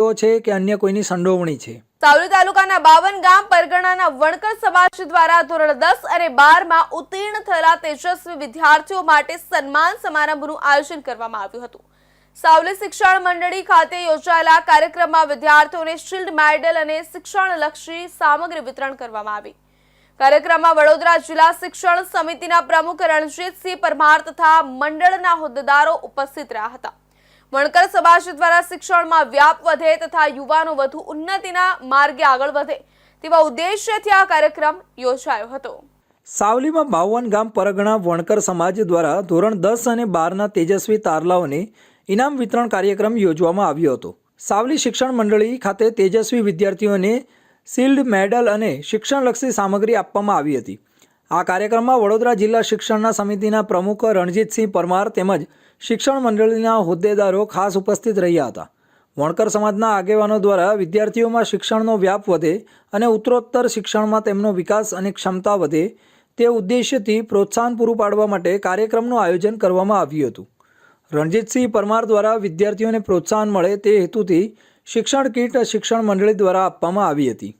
છે કે અન્ય કોઈની સંડોવણી છે. સાવલી તાલુકાના બાવન ગામ પરગણાના વણકર સમાજ દ્વારા ધોરણ દસ અને બારમાં ઉત્તીર્ણ થયેલા તેજસ્વી વિદ્યાર્થીઓ માટે સન્માન સમારંભનું આયોજન કરવામાં આવ્યું હતું. સાવલી શિક્ષણ મંડળી ખાતે યોજાયેલા કાર્યક્રમમાં વિદ્યાર્થીઓને શિલ્ડ મેડલ અને શિક્ષણલક્ષી સામગ્રી વિતરણ કરવામાં આવી. કાર્યક્રમમાં વડોદરા જિલ્લા શિક્ષણ સમિતિના પ્રમુખ રણજીતસિંહ પરમાર તથા મંડળના હોદ્દેદારો ઉપસ્થિત રહ્યા હતા. વણકર સમાજ દ્વારા શિક્ષણમાં વ્યાપ વધે તથા યુવાનો વધુ ઉન્નતિના માર્ગે આગળ વધે તેવા ઉદ્દેશ્યથી આ કાર્યક્રમ યોજાયો હતો. સાવલીમાં બાવન ગામ પરગણા વણકર સમાજ દ્વારા ધોરણ દસ અને બારના તેજસ્વી તારલાઓને ઇનામ વિતરણ કાર્યક્રમ યોજવામાં આવ્યો હતો. સાવલી શિક્ષણ મંડળી ખાતે તેજસ્વી વિદ્યાર્થીઓને શિલ્ડ મેડલ અને શિક્ષણલક્ષી સામગ્રી આપવામાં આવી હતી. આ કાર્યક્રમમાં વડોદરા જિલ્લા શિક્ષણના સમિતિના પ્રમુખ રણજીતસિંહ પરમાર તેમજ શિક્ષણ મંડળીના હોદ્દેદારો ખાસ ઉપસ્થિત રહ્યા હતા. વણકર સમાજના આગેવાનો દ્વારા વિદ્યાર્થીઓમાં શિક્ષણનો વ્યાપ વધે અને ઉત્તરોત્તર શિક્ષણમાં તેમનો વિકાસ અને ક્ષમતા વધે તે ઉદ્દેશ્યથી પ્રોત્સાહન પૂરું પાડવા માટે કાર્યક્રમનું આયોજન કરવામાં આવ્યું હતું. રણજીતસિંહ પરમાર દ્વારા વિદ્યાર્થીઓને પ્રોત્સાહન મળે તે હેતુથી શિક્ષણ કીટ શિક્ષણ મંડળી દ્વારા આપવામાં આવી હતી.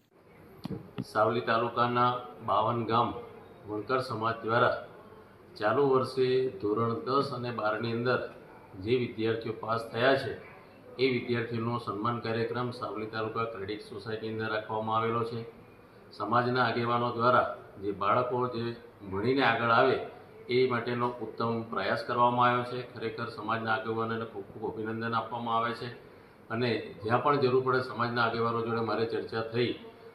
સાવલી તાલુકાના બાવન ગામ વણકર સમાજ દ્વારા ચાલુ વર્ષે ધોરણ દસ અને બારની અંદર જે વિદ્યાર્થીઓ પાસ થયા છે, એ વિદ્યાર્થીઓનો સન્માન કાર્યક્રમ સાવલી તાલુકા ક્રેડિટ સોસાયટી અંદર રાખવામાં આવેલો છે. સમાજના આગેવાનો દ્વારા જે બાળકો જે ભણીને આગળ આવે, એ માટેનો ઉત્તમ પ્રયાસ કરવામાં આવ્યો છે. ખરેખર સમાજના આગેવાનોને ખૂબ ખૂબ અભિનંદન આપવામાં આવે છે. અને જ્યાં પણ જરૂર પડે સમાજના આગેવાનો જોડે મારે ચર્ચા થઈ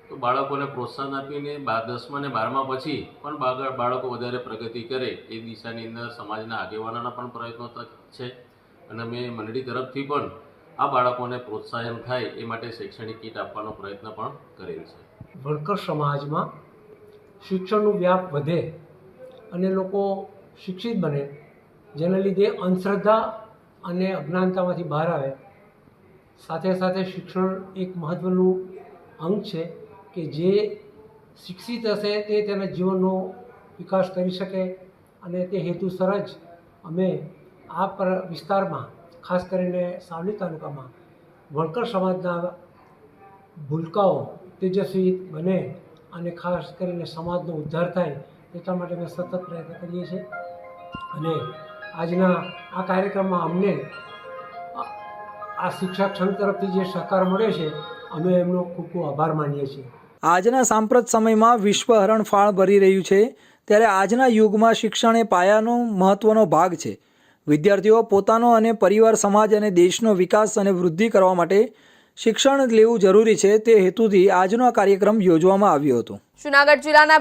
તો બાળકોને પ્રોત્સાહન આપીને દસમા ને બારમા પછી પણ બાળકો વધારે પ્રગતિ કરે એ દિશાની અંદર સમાજના આગેવાનોના પણ પ્રયત્નો છે. અને અમે મંડળી તરફથી પણ આ બાળકોને પ્રોત્સાહન થાય એ માટે શૈક્ષણિક કીટ આપવાનો પ્રયત્ન પણ કરેલ છે. વણકર સમાજમાં શિક્ષણનું વ્યાપ વધે અને લોકો શિક્ષિત બને, જેના લીધે અંધશ્રદ્ધા અને અજ્ઞાનતામાંથી બહાર આવે, સાથે સાથે શિક્ષણ એક મહત્ત્વનું અંગ છે. કે જે શિક્ષિત હશે તે તેના જીવનનો વિકાસ કરી શકે અને તે હેતુસર જ અમે આ પર વિસ્તારમાં, ખાસ કરીને સાવલી તાલુકામાં, વણકર સમાજના ભૂલકાઓ તેજસ્વી બને અને ખાસ કરીને સમાજનો ઉદ્ધાર થાય એટલા માટે અમે સતત પ્રયત્ન કરીએ છીએ. અને આજના આ કાર્યક્રમમાં અમને આ- શિક્ષક સંઘ તરફથી જે સહકાર મળ્યો છે, અમે એમનો ખૂબ ખૂબ આભાર માનીએ છીએ. આજના સાંપ્રત સમયમાં વિશ્વ હરણફાળ ભરી રહ્યું છે, ત્યારે આજના યુગમાં શિક્ષણ એ પાયાનો મહત્વનો ભાગ છે. વિદ્યાર્થીઓ પોતાનો અને પરિવાર, સમાજ અને દેશનો વિકાસ અને વૃદ્ધિ કરવા માટે શિક્ષણ લેવું જરૂરી છે, તે હેતુથી આજનો કાર્યક્રમ યોજવામાં આવ્યો હતો. જુનાગઢ જિલ્લાના